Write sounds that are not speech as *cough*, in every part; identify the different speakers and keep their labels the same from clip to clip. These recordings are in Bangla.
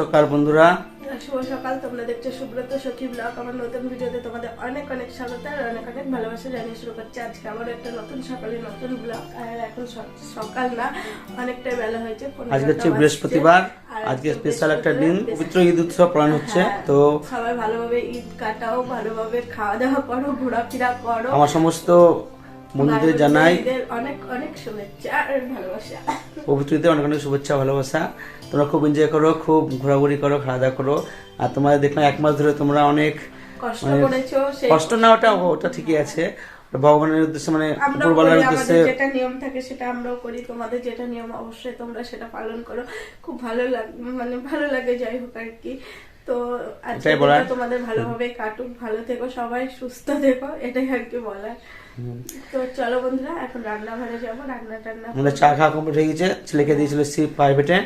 Speaker 1: সকাল বন্ধুরা।
Speaker 2: শুভ সকাল তোমরা দেখছ সুব্রত সখী ব্লগ। আমার নতুন ভিডিওতে তোমাদের অনেক অনেক স্বাগত আর অনেক অনেক ভালোবাসা জানিয়ে শুরু করছি। আজকে আবার একটা নতুন সকালে নতুন ব্লগ। আর এখন সকাল না অনেকটাই বেলা হয়েছে
Speaker 1: আজকে হচ্ছে বৃহস্পতিবার। আজকে স্পেশাল একটা দিন পবিত্র ঈদ উৎসব পালন হচ্ছে
Speaker 2: হ্যাঁ,
Speaker 1: তো
Speaker 2: সবাই ভালোভাবে ঈদ কাটাও ভালোভাবে খাওয়া দাওয়া করো ঘোরাফেরা করো।
Speaker 1: আমার সমস্ত বন্ধুদের জানাই
Speaker 2: অনেক অনেক শুভেচ্ছা আর ভালোবাসা।
Speaker 1: অনেক অনেক শুভেচ্ছা ভালোবাসা। তোমরা খুব এনজয় করো খুব ঘোরাঘুরি করো খাওয়া দাওয়া করো। আর তোমাদের দেখলাম এক মাস ধরে তোমরা অনেক
Speaker 2: কষ্ট
Speaker 1: মানে না ওটা ওটা ঠিকই আছে। ভগবানের উদ্দেশ্যে মানে উপরওয়ালার উদ্দেশ্যে
Speaker 2: যেটা নিয়ম থাকে সেটা আমরাও করি তোমাদের যেটা নিয়ম অবশ্যই তোমরা সেটা পালন করো। খুব ভালো লাগে মানে ভালো লাগে যাই হোক আর কি। তো আজকে
Speaker 1: বলার।
Speaker 2: তোমাদের ভালোভাবে কাটুক ভালো থেকো সবাই সুস্থ থেকো এটাই আর কি বলার। তো চলো বন্ধুরা এখন রান্না ঘরে যাব রান্না টান্না
Speaker 1: আমাদের চা খাওয়া কমপ্লিট হয়ে গেছে। ছেলেকে দিয়েছিল সি প্রাইভেটে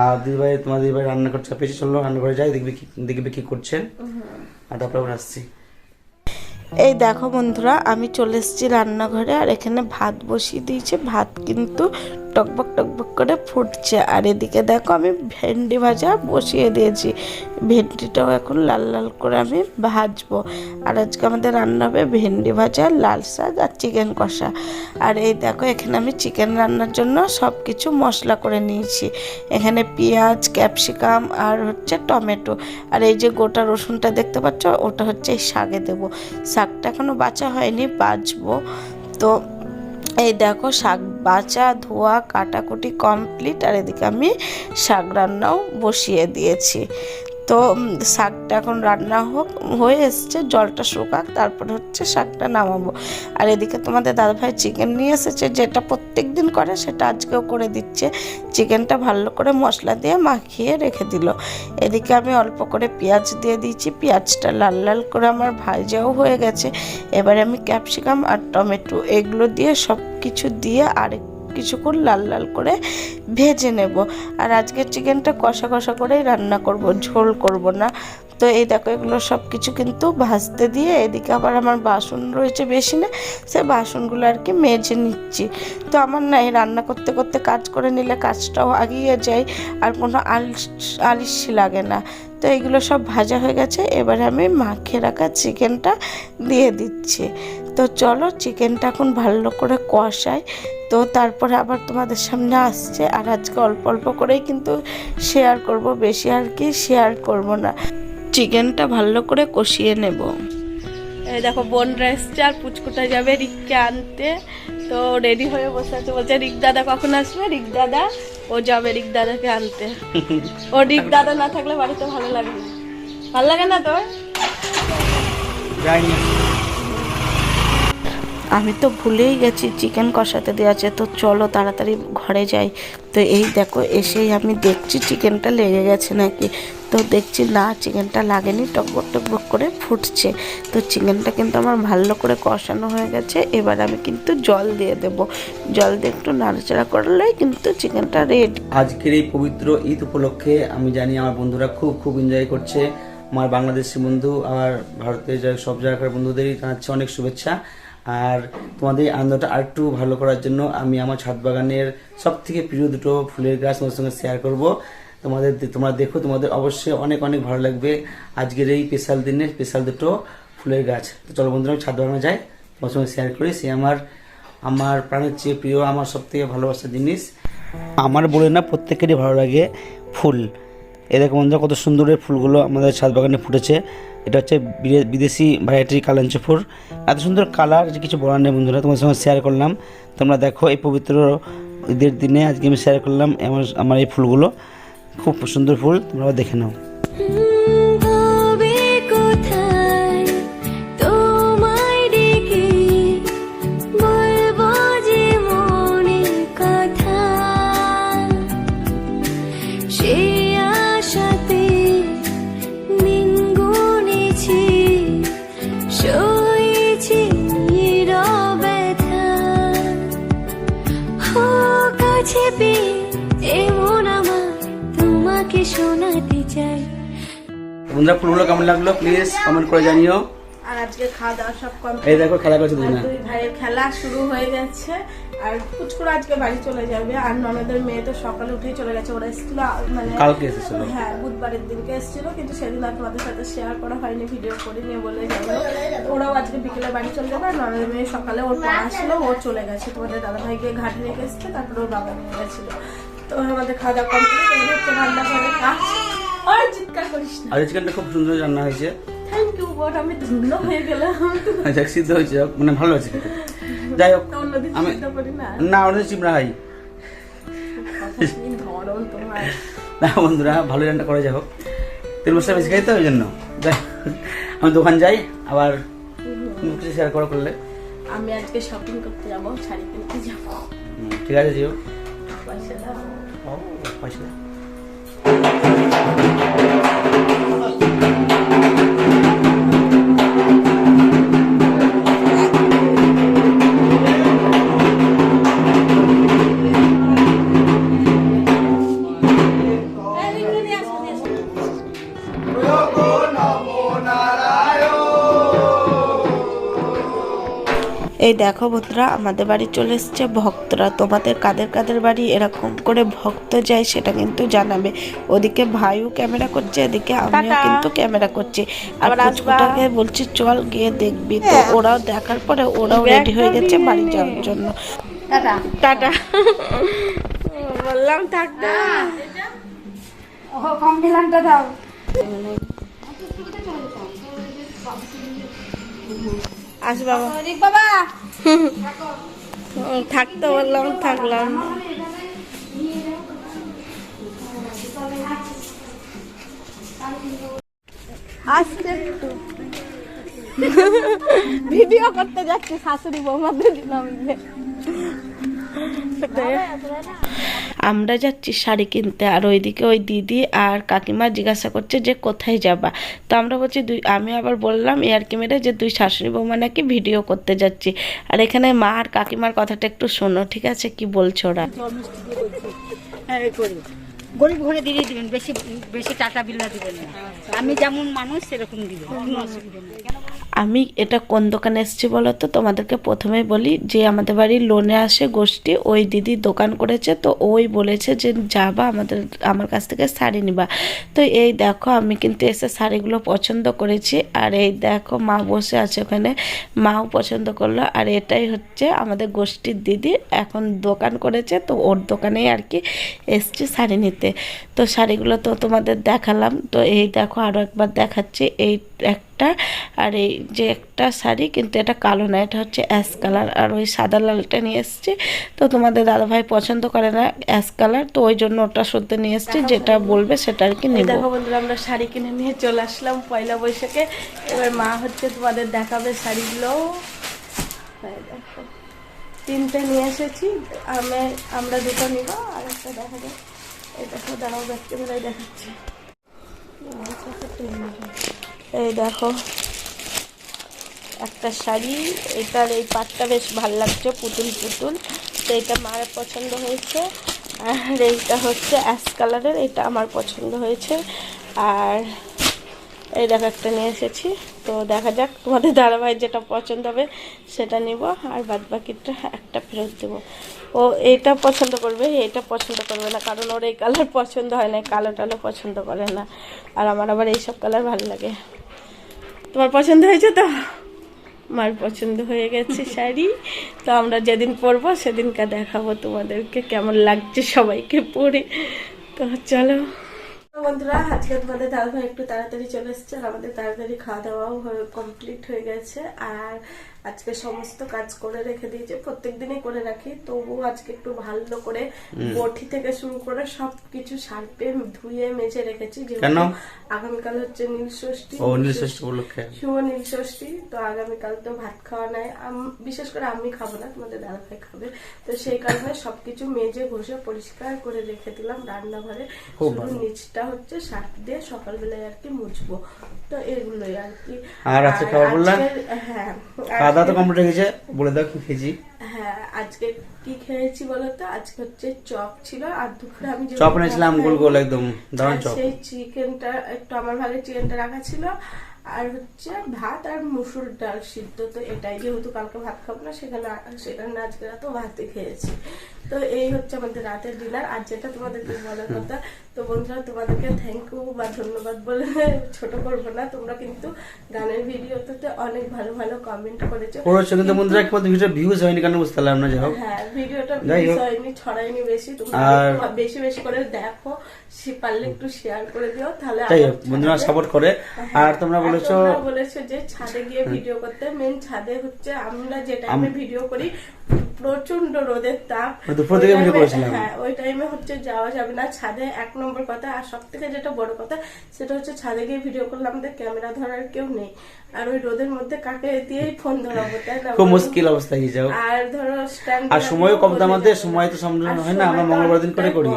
Speaker 1: আর দিদিভাই তোমার দিদিভাই রান্না করতে পেয়েছে চলো রান্নাঘরে যাই দেখবি কি দেখবি কি করছেন। আর তারপরে আবার আসছি।
Speaker 3: এই দেখো বন্ধুরা আমি চলে এসেছি রান্নাঘরে আর এখানে ভাত বসিয়ে দিয়েছি। ভাত কিন্তু টকবক টকবক করে ফুটছে। আর এদিকে দেখো আমি ভেন্ডি ভাজা বসিয়ে দিয়েছি। ভেন্ডিটাও এখন লাল লাল করে আমি ভাজবো। আর আজকে আমাদের রান্না হবে ভেন্ডি ভাজা, লাল শাক আর চিকেন কষা। আর এই দেখো, এখানে আমি চিকেন রান্নার জন্য সব কিছু মশলা করে নিয়েছি। এখানে পেঁয়াজ, ক্যাপসিকাম আর হচ্ছে টমেটো। আর এই যে গোটা রসুনটা দেখতে পাচ্ছ, ওটা হচ্ছে এই শাকে দেবো। শাকটা এখনও বাছা হয়নি, বাছবো। তো এই দেখো, শাক বাছা ধোয়া কাটাকুটি কমপ্লিট। আর এদিকে আমি শাক রান্নাও বসিয়ে দিয়েছি। তো শাকটা এখন রান্না হোক, হয়ে এসছে, জলটা শুকাক, তারপরে হচ্ছে শাকটা নামাবো। আর এদিকে তোমাদের দাদাভাই চিকেন নিয়ে এসেছে, যেটা প্রত্যেক দিন করে সেটা আজকেও করে দিচ্ছে। চিকেনটা ভালো করে মশলা দিয়ে মাখিয়ে রেখে দিল। এদিকে আমি অল্প করে পেঁয়াজ দিয়ে দিয়েছি, পেঁয়াজটা লাল লাল করে আমার ভাজাও হয়ে গেছে। এবারে আমি ক্যাপসিকাম আর টমেটো, এগুলো দিয়ে সব কিছু দিয়ে আর কিছুক্ষণ লাল লাল করে ভেজে নেব। আর আজকের চিকেনটা কষা কষা করেই রান্না করব, ঝোল করব না। তো এই দেখো, এগুলো সব কিছু কিন্তু ভাজতে দিয়ে এদিকে আবার আমার বাসন রয়েছে বেশি না সে বাসনগুলো আর কি মেজে নিচ্ছি। তো আমার না এই রান্না করতে করতে কাজ করে নিলে কাজটাও আগিয়ে যায়, আর কোনো আলিস, আলিসি লাগে না। তো এগুলো সব ভাজা হয়ে গেছে, এবারে আমি মাখিয়ে রাখা চিকেনটা দিয়ে দিচ্ছি। তো চলো চিকেনটা এখন ভালো করে কষাই। তো তারপরে আবার তোমাদের সামনে আসছে আর আজকে অল্প অল্প করেই কিন্তু শেয়ার করব বেশি আর কি শেয়ার করব না। চিকেনটা ভালো করে কষিয়ে নেব।
Speaker 2: এই দেখো বোনরা এসছে আর পুচকুটা যাবে রিককে আনতে। তো রেডি হয়ে বসে আছে বলছে রিক দাদা কখন আসবে? রিক দাদা ও যাবে রিক দাদাকে আনতে। *laughs* ও রিক দাদা না থাকলে বাড়িতে ভালো লাগে না। ভালো লাগে না তোর?
Speaker 1: যাইনি।
Speaker 3: আমি তো ভুলেই গেছি চিকেন কষাতে দেওয়া আছে। তো চলো তাড়াতাড়ি ঘরে যাই। তো এই দেখো, এসেই আমি দেখছি চিকেনটা লেগে গেছে নাকি। তো দেখছি না চিকেনটা লাগেনি, টকবক টকবক করে ফুটছে। তো চিকেনটা কিন্তু আমার ভালো করে কষানো হয়ে গেছে। এবার আমি কিন্তু জল দিয়ে দেব। জল দিয়ে একটু নাড়াচাড়া করলেই কিন্তু চিকেনটা রেডি
Speaker 1: আজকের এই পবিত্র ঈদ উপলক্ষে আমি জানি আমার বন্ধুরা খুব খুব এনজয় করছে। আমার বাংলাদেশি বন্ধু আর ভারতের সব জায়গার বন্ধুদেরই জানাচ্ছি অনেক শুভেচ্ছা। আর তোমাদের এই আনন্দটা আরেকটু ভালো করার জন্য আমি আমার ছাদ বাগানের সব থেকে প্রিয় দুটো ফুলের গাছ তোমাদের সঙ্গে শেয়ার করব। তোমাদের তোমরা দেখো, তোমাদের অবশ্যই অনেক অনেক ভালো লাগবে আজকের এই স্পেশাল দিনে স্পেশাল দুটো ফুলের গাছ। তো চলো বন্ধুরা, আমি ছাদ বাগানে যাই। তোমার সঙ্গে শেয়ার করি, সে আমার আমার প্রাণের চেয়ে প্রিয়, আমার সব থেকে ভালোবাসার জিনিস। আমার বলে না, প্রত্যেকেরই ভালো লাগে ফুল। এ দেখো বন্ধুরা, কত সুন্দর এই ফুলগুলো আমাদের ছাদ বাগানে ফুটেছে। এটা হচ্ছে বিদে- বিদেশি ভ্যারাইটির কালাঞ্চ ফুল। এত সুন্দর কালার, যে কিছু বলার নেই বন্ধুরা, তোমাদের সঙ্গে শেয়ার করলাম। তোমরা দেখো এই পবিত্র ঈদের দিনে আজকে আমি শেয়ার করলাম আমার আমার এই ফুলগুলো। খুব সুন্দর ফুল, তোমরা দেখে নাও। বন্ধুরা ফুলগুলো কেমন লাগল? প্লিজ কমেন্ট করে জানিও।
Speaker 2: আর আজকে খাওয়া দাওয়া সব
Speaker 1: এই দেখো খেলা করছে দুজনে।
Speaker 2: দুই ভাইয়ের খেলা শুরু হয়ে গেছে। আর পুচকুড়া আজকে বাড়ি চলে যাবে। আর ননদের মেয়ে তো সকালে উঠেই চলে গেছে। ওরা মানে
Speaker 1: কালকে এসেছিল।
Speaker 2: হ্যাঁ বুধবারের দিনকে এসেছিল। কিন্তু সেদিন আর তোমাদের সাথে শেয়ার করা হয়নি ভিডিও করিনি বলে যাব ওরাও আজকে বিকেলে বাড়ি চলে যাবে। আর ননদের মেয়ে সকালে ওর পড়া আসলো ও চলে গেছে। তোমাদের দাদা ভাইকে ঘাটে রেখে এসছে তারপরে ওর বাবা নিয়ে গেছিল। তো আমাদের খাওয়া দাওয়া কমপ্লিট হচ্ছে রান্না করে কাজ। আর চিৎকার করিস না।
Speaker 1: আর চিকেনটা খুব সুন্দর রান্না হয়েছে।
Speaker 2: থ্যাংক ইউ বট আমি হয়ে গেলাম।
Speaker 1: যাক সিদ্ধ হয়েছে মানে ভালো আছে। যাই হোক আমি
Speaker 2: না।
Speaker 1: না চিমড়া হয়। বন্ধুরা ভালো রান্না করে যাই হোক। তেল মশলা বেশি খাই তো ওই জন্য। আমি দোকান যাই আবার কিছু শেয়ার করো করলে।
Speaker 2: আমি আজকে শপিং করতে যাব শাড়ি কিনতে যাব।
Speaker 1: ঠিক আছে জিও
Speaker 2: পয়সা দাও।
Speaker 1: পয়সা দাও।
Speaker 3: Música এই দেখো বন্ধুরা আমাদের বাড়ি চলে এসছে ভক্তরা। তোমাদের কাদের কাদের বাড়ি এরকম করে ভক্ত যায় সেটা কিন্তু জানাবে। ওদিকে ভাইও ক্যামেরা করছে এদিকে আমিও কিন্তু ক্যামেরা করছি। আর পুচকুটাকে বলছি চল গিয়ে দেখবি তো। ওরাও দেখার পরে ওরাও রেডি হয়ে গেছে বাড়ি যাওয়ার জন্য। টাটা। বললাম টাটা। আস বাবা। বাবা। থাকতে বললাম থাকলাম।
Speaker 2: আসতে একটু। ভিডিও করতে যাচ্ছি শাশুড়ি বৌমাদের নামে।
Speaker 3: আমরা যাচ্ছি শাড়ি কিনতে, আর ওইদিকে ওই দিদি আর কাকিমা জিজ্ঞাসা করছে যে কোথায় যাবা? তো আমরা বলছি দুই, আমি আবার বললাম ইয়ারকি মেরে যে দুই শাশুড়ি বৌমা নাকি ভিডিও করতে যাচ্ছি। আর এখানে মা আর কাকিমার কথাটা একটু শোনো, ঠিক আছে? কি বলছো ওরা?
Speaker 4: হ্যাঁ গরিব ঘরে দিয়ে দিবেন, বেশি বেশি টাকা বিল্লা দিবেন না। আমি যেমন মানুষ, সেরকম দিবেন।
Speaker 3: আমি এটা কোন দোকানে এসেছি বলো তো তোমাদেরকে প্রথমে বলি যে আমাদের বাড়ির লোনে আসে গোষ্ঠী, ওই দিদি দোকান করেছে, তো ওই বলেছে যে যাবা আমাদের, আমার কাছ থেকে শাড়ি নিবা। তো এই দেখো, আমি কিন্তু এসে শাড়িগুলো পছন্দ করেছি, আর এই দেখো মা বসে আছে ওখানে। মাও পছন্দ করল, আর এটাই হচ্ছে আমাদের গোষ্ঠীর দিদি এখন দোকান করেছে, তো ওর দোকানেই আর কি এসছি শাড়ি নিতে। তো শাড়িগুলো তো তোমাদের দেখালাম, তো এই দেখো আরও একবার দেখাচ্ছি, এই একটা আর এই যে একটা শাড়ি কিন্তু এটা কালো না এটা হচ্ছে অ্যাশ কালার। আর ওই সাদা লালটা নিয়ে এসেছি। তো তোমাদের দাদাভাই পছন্দ করে না অ্যাশ কালার তো ওই জন্য ওটা সত্যি নিয়ে এসেছি যেটা বলবে সেটা আর কি নেব।
Speaker 2: দেখো বন্ধুরা আমরা শাড়ি কিনে নিয়ে চলে আসলাম পয়লা বৈশাখে। এবার মা হচ্ছে তোমাদের দেখাবে শাড়িগুলো। দেখো তিনটে নিয়ে এসেছি। আমি আমরা দুটো নিব আর একটা দেখা যায় এই দেখো দাঁড়াও ব্যাক ক্যামেরায় দেখাচ্ছি। এই দেখো, একটা শাড়ি, এটার এই পাটটা বেশ ভালো লাগছে, পুতুল পুতুল। তো এটা মার পছন্দ হয়েছে, আর এইটা হচ্ছে অ্যাশ কালারের, এটা আমার পছন্দ হয়েছে। আর এই দেখো একটা নিয়ে এসেছি। তো দেখা যাক তোমাদের ধারাবাহিক যেটা পছন্দ হবে সেটা নিব, আর বাদ বাকিটা একটা ফেরত দেবো। ও এটা পছন্দ করবে, এটা পছন্দ করবে না, কারণ ওর এই কালার পছন্দ হয় না কালো টালো পছন্দ করে না। আর আমার আবার এইসব কালার ভালো লাগে। তোমার পছন্দ হয়েছে তো? আমার পছন্দ হয়ে গেছে শাড়ি। তো আমরা যেদিন পরবো সেদিনকে দেখাবো তোমাদেরকে, কেমন লাগছে সবাইকে পরে। তো চলো। বন্ধুরা আজকে তোমাদের দাদা একটু তাড়াতাড়ি চলে এসছে আর আমাদের তাড়াতাড়ি খাওয়া দাওয়াও কমপ্লিট হয়ে গেছে আর আজকে সমস্ত কাজ করে রেখে দিয়েছে। প্রত্যেক দিনই করে রাখি তবুও আজকে একটু ভালো করে বটি থেকে শুরু করে সব কিছু সার্পে ধুয়ে মেজে রেখেছি। যেহেতু আগামীকাল হচ্ছে নীল ষষ্ঠী।
Speaker 1: ও নীলষষ্ঠী উপলক্ষে।
Speaker 2: শুভ নীল ষষ্ঠী তো আগামীকাল তো ভাত খাওয়া নাই। বিশেষ করে আমি খাব না তোমাদের দাদা ভাই খাবে। তো সেই কারণে সবকিছু মেজে ঘষে পরিষ্কার করে রেখে দিলাম রান্নাঘরে। শুধু নিচটা হচ্ছে শাক দিয়ে সকালবেলায় আর কি মুছবো। তো এগুলোই আর কি।
Speaker 1: আর আজকে খাবার বললা?
Speaker 2: আজকের- হ্যাঁ
Speaker 1: খাওয়া দাওয়া তো কমপ্লিট হয়ে গেছে বলে দাও কি খেয়েছি।
Speaker 2: হ্যাঁ আজকে কি খেয়েছি বলতো? আজকে হচ্ছে চপ ছিল আর দুপুরে আমি
Speaker 1: চপ এনেছিলাম গোল গোল একদম দারুণ চপ।
Speaker 2: সেই চিকেনটা একটু আমার ভাগে চিকেনটা রাখা ছিল। আর হচ্ছে ভাত আর মুসুর ডাল সিদ্ধ তো এটাই যেহেতু কালকে ভাত খাব না সেখানে সেখানে আজকে রাতে ভাতই খেয়েছি। তো এই হচ্ছে আমাদের রাতের ডিনার আর যেটা তোমাদেরকে বলার কথা তো বন্ধুরা তোমাদেরকে থ্যাংক ইউ বা ধন্যবাদ বলে ছোট করব না। তোমরা কিন্তু গানের ভিডিওতে অনেক ভালো ভালো কমেন্ট করেছ।
Speaker 1: করেছ কিন্তু বন্ধুরা একমাত্র ভিডিও ভিউজ হয়নি কেন বুঝতে পারলাম না যাই হোক।
Speaker 2: হ্যাঁ ভিডিওটা views হয়নি ছড়ায়নি বেশি। তোমরা বেশি বেশি করে দেখো সে পারলে একটু শেয়ার করে দিও তাহলে
Speaker 1: বন্ধুরা সাপোর্ট করে।
Speaker 2: হ্যাঁ,
Speaker 1: আর তোমরা বলেছ
Speaker 2: বলেছ যে ছাদে গিয়ে ভিডিও করতে। মেন ছাদে হচ্ছে আমরা যে টাইমে ভিডিও করি প্রচণ্ড রোদের তাপ।
Speaker 1: দুপুর থেকে video করেছিলাম।
Speaker 2: হ্যাঁ ওই টাইমে হচ্ছে যাওয়া যাবে না। ছাদে এক নম্বর কথা আর সব থেকে যেটা বড় কথা সেটা হচ্ছে ছাদে গিয়ে ভিডিও করলে আমাদের ক্যামেরা ধরার কেউ নেই। আর ওই রোদের মধ্যে কাকে দিয়েই ফোন ধরাবো তাই না?
Speaker 1: খুব মুশকিল অবস্থা হয়ে যাও
Speaker 2: আর ধরো
Speaker 1: আর সময়ও কম আমাদের, সময় তো সামলানো হয় না, আমরা মঙ্গলবার দিন করে করি।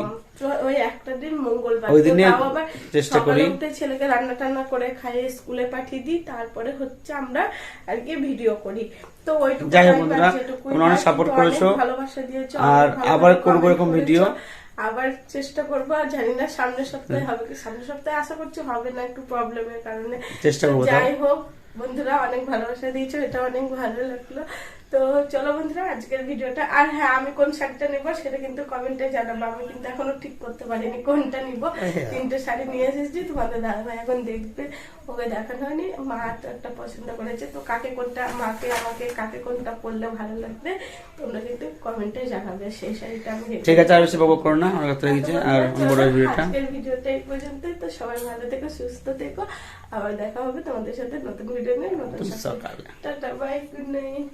Speaker 2: ওই একটা দিন মঙ্গলবার।
Speaker 1: ওই দিনে
Speaker 2: আবার
Speaker 1: চেষ্টা করি।
Speaker 2: ছেলেকে রান্না টান্না করে খাইয়ে স্কুলে পাঠিয়ে দিই তারপরে হচ্ছে আমরা আর কি ভিডিও করি। তো ওইটুকু
Speaker 1: যাই হোক বন্ধুরা, তোমরা অনেক
Speaker 2: কিন্তু
Speaker 1: করেছ।
Speaker 2: ভালোবাসা দিয়েছ
Speaker 1: আর আবার করব এরকম video।
Speaker 2: আবার চেষ্টা করব আর জানি না সামনের সপ্তাহে হবে কি সামনের সপ্তাহে আশা করছি হবে না একটু প্রবলেমের কারণে।
Speaker 1: চেষ্টা করব
Speaker 2: যাই হোক বন্ধুরা অনেক ভালোবাসা দিয়েছ এটা অনেক ভালো লাগল। তো চলো বন্ধুরা আজকের ভিডিওটা আর হ্যাঁ আমি কোন শাড়িটা নেব সেটা কিন্তু কমেন্টে জানাব। আমি কিন্তু এখনও ঠিক করতে পারিনি কোনটা নিব। তিনটে শাড়ি নিয়ে এসেছি তোমাদের দাদা ভাই এখন দেখবে। ওকে দেখানো হয়নি মা তো একটা পছন্দ করেছে। তো কাকে কোনটা মাকে আমাকে কাকে কোনটা পরলে ভালো লাগবে তোমরা কিন্তু কমেন্টে জানাবে। সেই শাড়িটা আমি
Speaker 1: ঠিক আছে আর বেশি বকবক করো না আমার লেগেছে। আর বড় ভিডিওটা।
Speaker 2: আজকের ভিডিওটা এই পর্যন্তই। তো সবাই ভালো থেকো সুস্থ থেকো। আবার দেখা হবে তোমাদের সাথে নতুন ভিডিও নিয়ে নতুন
Speaker 1: সকালে।
Speaker 2: Tata bye good night